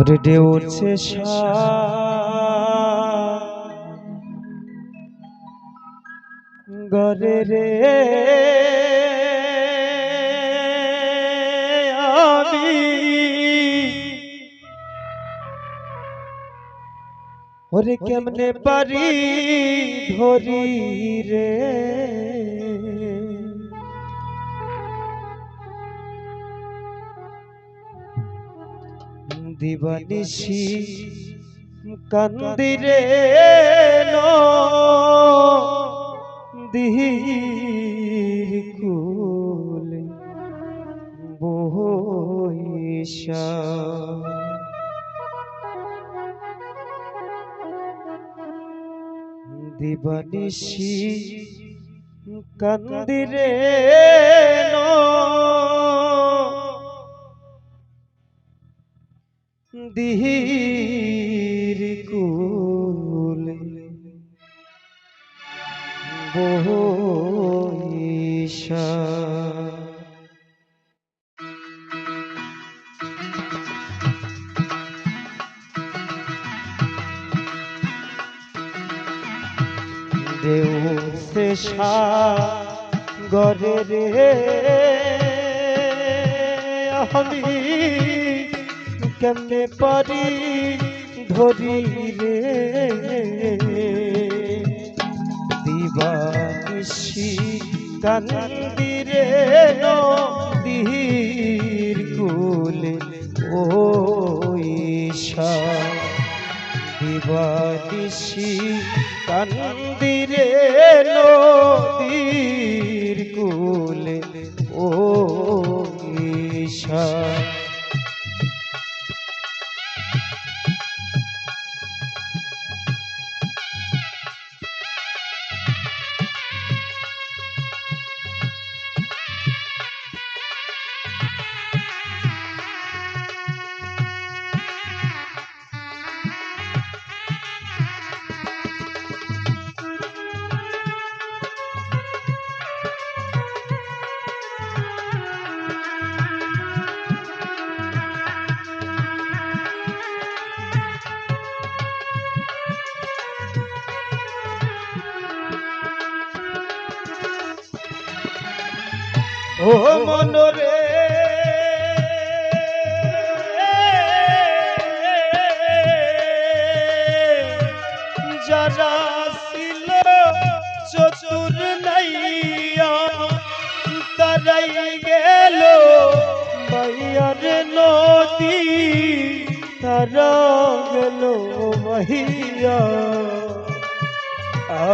ওরে ঢেউছে গরে রে ওরে কেমনে পারি ধরি রে? দিবানিশি কান্দিরে নো দিহির কুলে বইসা দিবানিশি কান্দিরে দিহির কুলে। বইসা দেউ শেষা গরে রে আমি কেমনে পারি ধরি রে? দিবানিশি কান্দিরে নদীর কুলে ওইশা দিবানিশি কান্দিরে নদীর ও মনরে। যারা ছিল চতুর নাইয়া তারাই গেল বাইয়ার নদী। তারা গেল মাহিয়া আ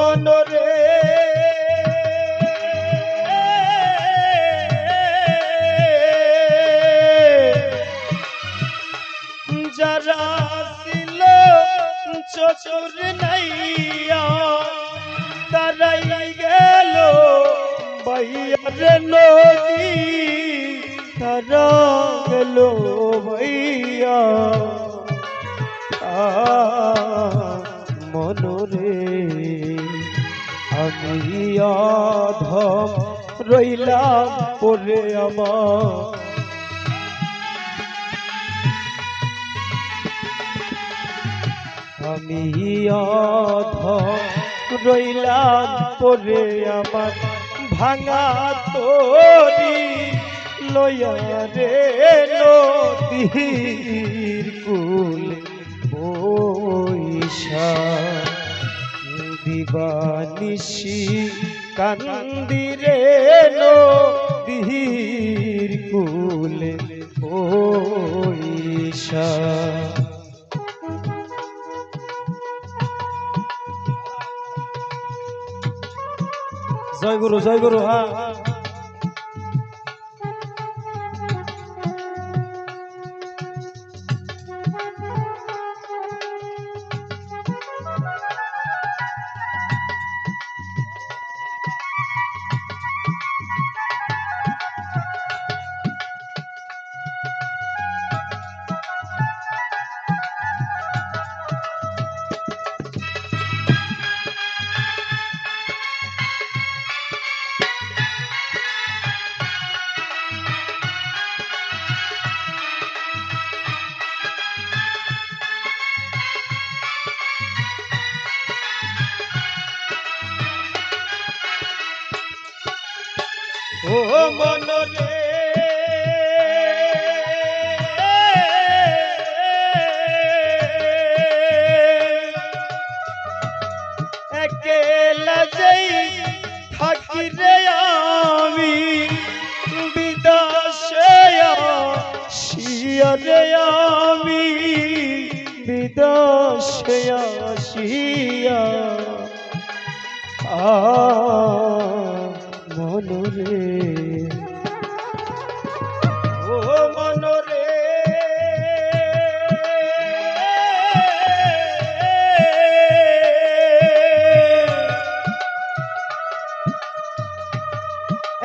মনরে। যারা ছিল চচুর নাইয়া তারাই গেল বাইয়ার নদী। তারা গেল বাইয়া। অধম রইলাম পরে আমার। আমি পরে আমার। ভাঙা তোরি লয়া রে নদীর কুলে বৈশা দিবানিশি কান্দিরে নদীর কুলে ওইশা জয় গুরু জয় গুরু হ্যাঁ। ও মনরে একেলা যাই থাকি রে আমি বিদাসে শিয়া আমি বিদাসে শিয়া আ মনরে। ও মনরে।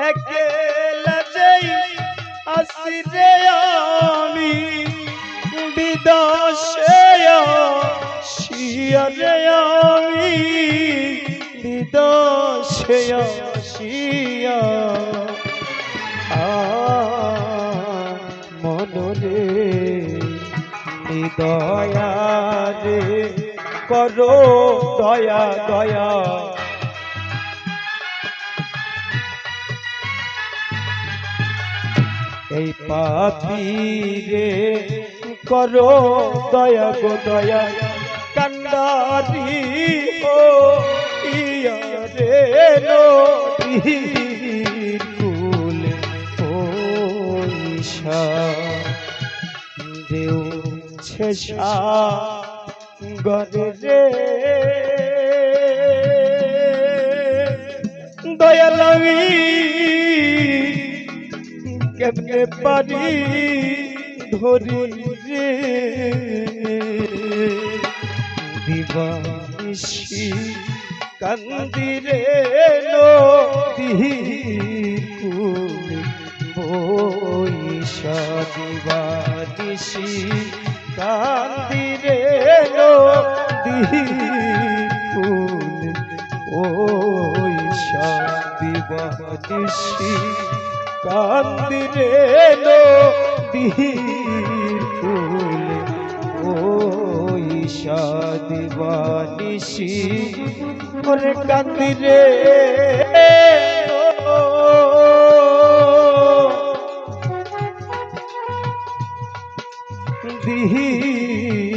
একলা যাই আসি রে আমি বিদাসে শিয়ারে আমি আ মনরে নিদয়া রে করো দয়া দয়া। এই পাপিরে করো দয়া গো, দয়া। কান্দারি ও ইয়া রে নদীর ঈশা দেও ছেষা গরে রে। দয়ালামি কেমনে পারি ধরি রে দিবানিশি কান্দিরে নদীর কুলে বৈশা দিবানিশি কান্দিরে নদীর কুলে ওইশা দিবানিশি কান্দিরে নদীর কুলে ওই দিবানিসি ওরে কান্দিরে দিহির